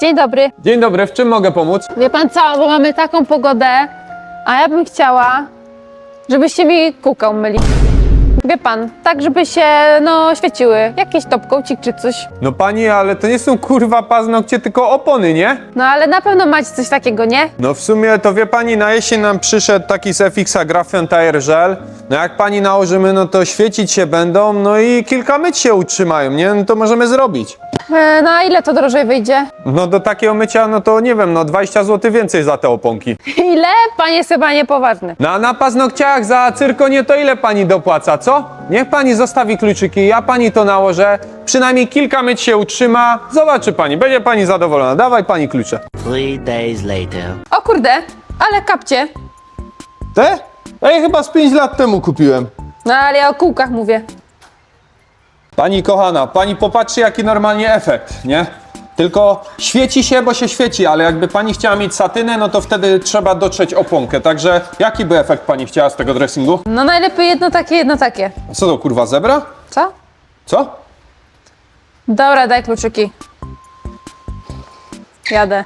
Dzień dobry. Dzień dobry, w czym mogę pomóc? Wie pan co, bo mamy taką pogodę, a ja bym chciała, żebyście mi kółka umyli. Wie pan, tak żeby się, no, świeciły. Jakiś topkącik czy coś. No pani, ale to nie są kurwa paznokcie, tylko opony, nie? No ale na pewno macie coś takiego, nie? No w sumie to wie pani, na jesień nam przyszedł taki z FX-a Grafion Tire Gel. No jak pani nałożymy, no to świecić się będą, no i kilka myć się utrzymają, nie? No to możemy zrobić. E, no a ile to drożej wyjdzie? No do takiego mycia, no to nie wiem, no 20 zł więcej za te oponki. Ile? Pan jest chyba niepoważny. No a na paznokciach za cyrkonie to ile pani dopłaca, co? Niech pani zostawi kluczyki, ja pani to nałożę. Przynajmniej kilka myć się utrzyma. Zobaczy pani, będzie pani zadowolona. Dawaj pani klucze. Three days later. O kurde, ale kapcie. Te? A ja chyba z 5 lat temu kupiłem. No ale ja o kółkach mówię. Pani kochana, pani popatrzy jaki normalnie efekt, nie? Tylko świeci się, bo się świeci, ale jakby pani chciała mieć satynę, no to wtedy trzeba dotrzeć oponkę. Także jaki by efekt pani chciała z tego dressingu? No najlepiej jedno takie, jedno takie. Co to kurwa, zebra? Co? Co? Dobra, daj kluczyki. Jadę.